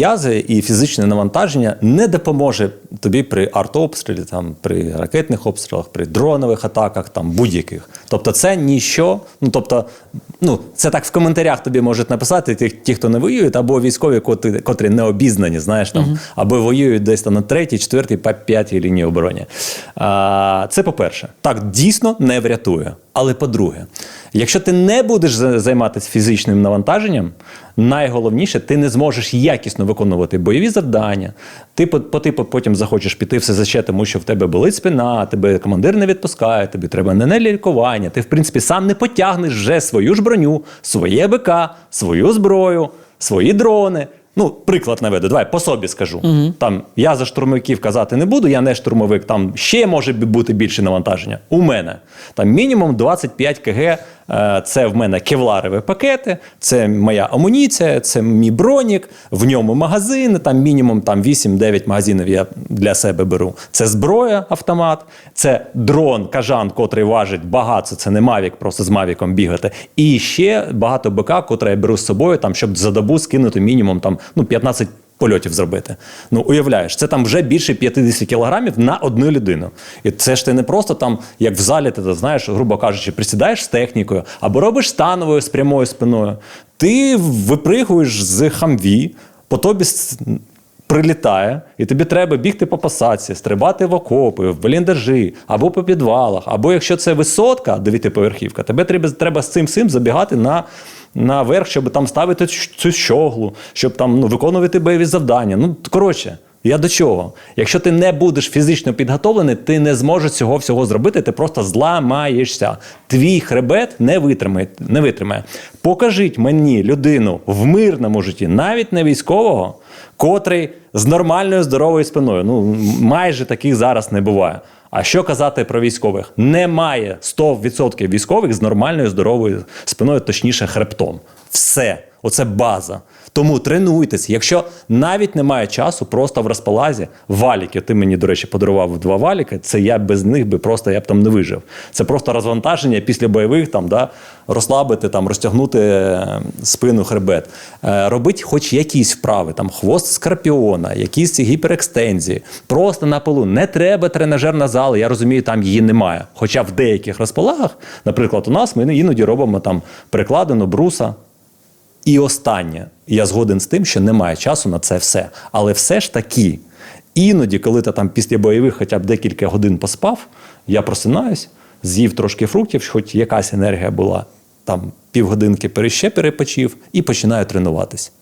м'язи і фізичне навантаження не допоможе тобі при артобстрілі, там, при ракетних обстрілах, при дронових атаках, там, будь-яких. Тобто це ніщо. Ну, тобто, ну, це так в коментарях тобі можуть написати ті, ті хто не воюють, або військові, котрі, котрі не обізнані, знаєш, там, або воюють десь там на третій, четвертій, п'ятій лінії оборони. А, це по-перше. Так дійсно не врятує. Але по-друге, якщо ти не будеш за- займатися фізичним навантаженням, найголовніше, ти не зможеш якісно виконувати бойові завдання. Ти по, по типу потім захочеш піти в СЗЧ, тому що в тебе болить спина, тебе командир не відпускає, тобі треба не лікування. Ти, в принципі, сам не потягнеш вже свою ж броню, своє БК, свою зброю, свої дрони. Ну, приклад наведу, давай по собі скажу. Там я за штурмовиків казати не буду, я не штурмовик, там ще може бути більше навантаження. У мене там мінімум 25 кг. Е, Це в мене кевларові пакети, це моя амуніція, це мій бронік, в ньому магазини, там мінімум там 8-9 магазинів я для себе беру. Це зброя, автомат, це дрон, кажан, котрий важить багато, це не Мавік, просто з Мавіком бігати. І ще багато БК, котре я беру з собою, там, щоб за добу скинути мінімум там, ну, 15 польотів зробити. Ну, уявляєш, це там вже більше 50 кілограмів на одну людину. І це ж ти не просто там, як в залі, ти знаєш, грубо кажучи, присідаєш з технікою або робиш становою з прямою спиною. Ти випригуєш з хамві, по тобі прилітає, і тобі треба бігти по посадці, стрибати в окопи, в бліндажі, або по підвалах, або якщо це висотка, дев'ятиповерхівка, тебе треба, треба з цим всім забігати на. Наверх, щоб там ставити цю щоглу, щоб там ну, виконувати бойові завдання. Ну, коротше, я до чого? Якщо ти не будеш фізично підготовлений, ти не зможеш цього всього зробити, ти просто зламаєшся. Твій хребет не витримає. Не витримає. Покажіть мені людину в мирному житті, навіть не військового, котрий з нормальною здоровою спиною. Ну, майже таких зараз не буває. А що казати про військових? Немає 100% військових з нормальною здоровою спиною, точніше, хребтом. Все. Оце база. Тому тренуйтесь. Якщо навіть немає часу, просто в розпалазі валіки. Ти мені, до речі, подарував два валіки. Це я без них би просто я б там не вижив. Це просто розвантаження після бойових, там, да, розслабити, там, розтягнути е, спину, хребет. Е, робить хоч якісь вправи, там хвост скорпіона, якісь гіперекстензії. Просто на полу. Не треба тренажерна зала. Я розумію, там її немає. Хоча в деяких розполагах, наприклад, у нас ми іноді робимо там перекладину бруса. І останнє, я згоден з тим, що немає часу на це все. Але все ж таки, іноді, коли ти там після бойових хоча б декілька годин поспав, я просинаюсь, з'їв трошки фруктів, хоч якась енергія була, там півгодинки переще перепочив, і починаю тренуватись.